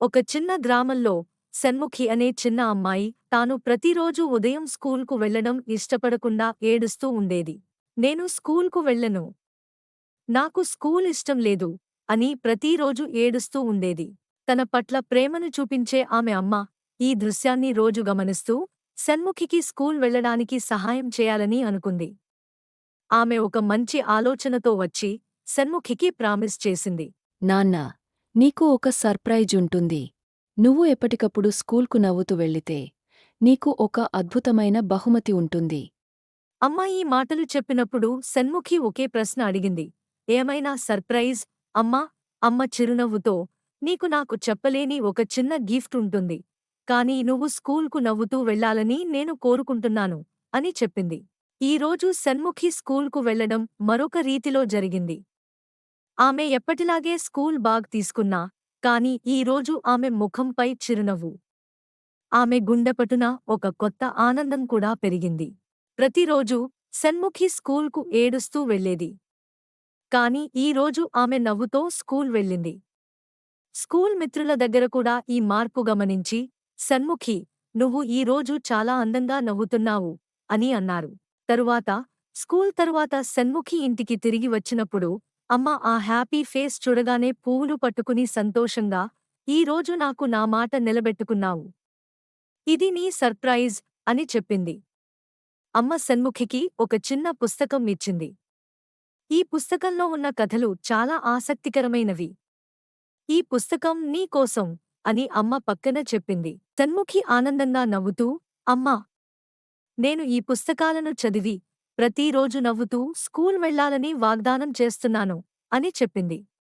ఒక చిన్న గ్రామంలో సన్ముఖి అనే చిన్న అమ్మాయి తాను ప్రతిరోజు ఉదయం స్కూల్కు వెళ్ళడం ఇష్టపడకుండా ఏడుస్తూ ఉండేది. నేను స్కూల్కు వెళ్ళను. నాకు స్కూల్ ఇష్టం లేదు అని ప్రతిరోజు ఏడుస్తూ ఉండేది. తన పట్ల ప్రేమను చూపించే ఆమె అమ్మ ఈ దృశ్యాన్ని రోజు గమనిస్తూ సన్ముఖికి స్కూల్ వెళ్ళడానికి సహాయం చేయాలని అనుకుంది. ఆమె ఒక మంచి ఆలోచనతో వచ్చి సన్ముఖికి ప్రామిస్ చేసింది. నాన్నా నీకు ఒక సర్ప్రైజ్ ఉంటుంది. నువ్వు ఎప్పటికప్పుడు స్కూల్కు నవ్వుతూ వెళ్ళితే నీకు ఒక అద్భుతమైన బహుమతి ఉంటుంది. అమ్మ ఈ మాటలు చెప్పినప్పుడు సన్ముఖి ఒకే ప్రశ్న అడిగింది. ఏమైనా సర్ప్రైజ్? అమ్మా అమ్మ చిరునవ్వుతో నీకు నాకు చెప్పలేని ఒక చిన్న గిఫ్ట్ ఉంటుంది. కానీ నువ్వు స్కూల్కు నవ్వుతూ వెళ్ళాలని నేను కోరుకుంటున్నాను అని చెప్పింది. ఈరోజు సన్ముఖి స్కూల్కు వెళ్ళడం మరొక రీతిలో జరిగింది. ఆమె ఎప్పటిలాగే స్కూల్ బాగ్ తీసుకున్నా కాని ఈరోజు ఆమె ముఖంపై చిరునవ్వు. ఆమె గుండెపటున ఒక కొత్త ఆనందం కూడా పెరిగింది. ప్రతిరోజూ సన్ముఖి స్కూల్కు ఏడుస్తూ వెళ్ళేది. కాని ఈరోజు ఆమె నవ్వుతో స్కూల్ వెళ్ళింది. స్కూల్ మిత్రుల దగ్గర కూడా ఈ మార్పు గమనించి సన్ముఖి నువ్వు ఈరోజు చాలా అందంగా నవ్వుతున్నావు అని అన్నారు. తరువాత స్కూల్ తరువాత సన్ముఖి ఇంటికి తిరిగి వచ్చినప్పుడు అమ్మ ఆ హ్యాపీ ఫేస్ చూడగానే పువ్వులు పట్టుకుని సంతోషంగా ఈరోజు నాకు నా మాట నిలబెట్టుకున్నావు. ఇది నీ సర్ప్రైజ్ అని చెప్పింది. అమ్మ సన్ముఖికి ఒక చిన్న పుస్తకం ఇచ్చింది. ఈ పుస్తకంలో ఉన్న కథలు చాలా ఆసక్తికరమైనవి. ఈ పుస్తకం నీ కోసం అని అమ్మ పక్కన చెప్పింది. సన్ముఖి ఆనందంగా నవ్వుతూ అమ్మా నేను ఈ పుస్తకాలను చదివి ప్రతిరోజు నవ్వుతూ స్కూల్ వెళ్ళాలని వాగ్దానం చేస్తున్నాను అని చెప్పింది.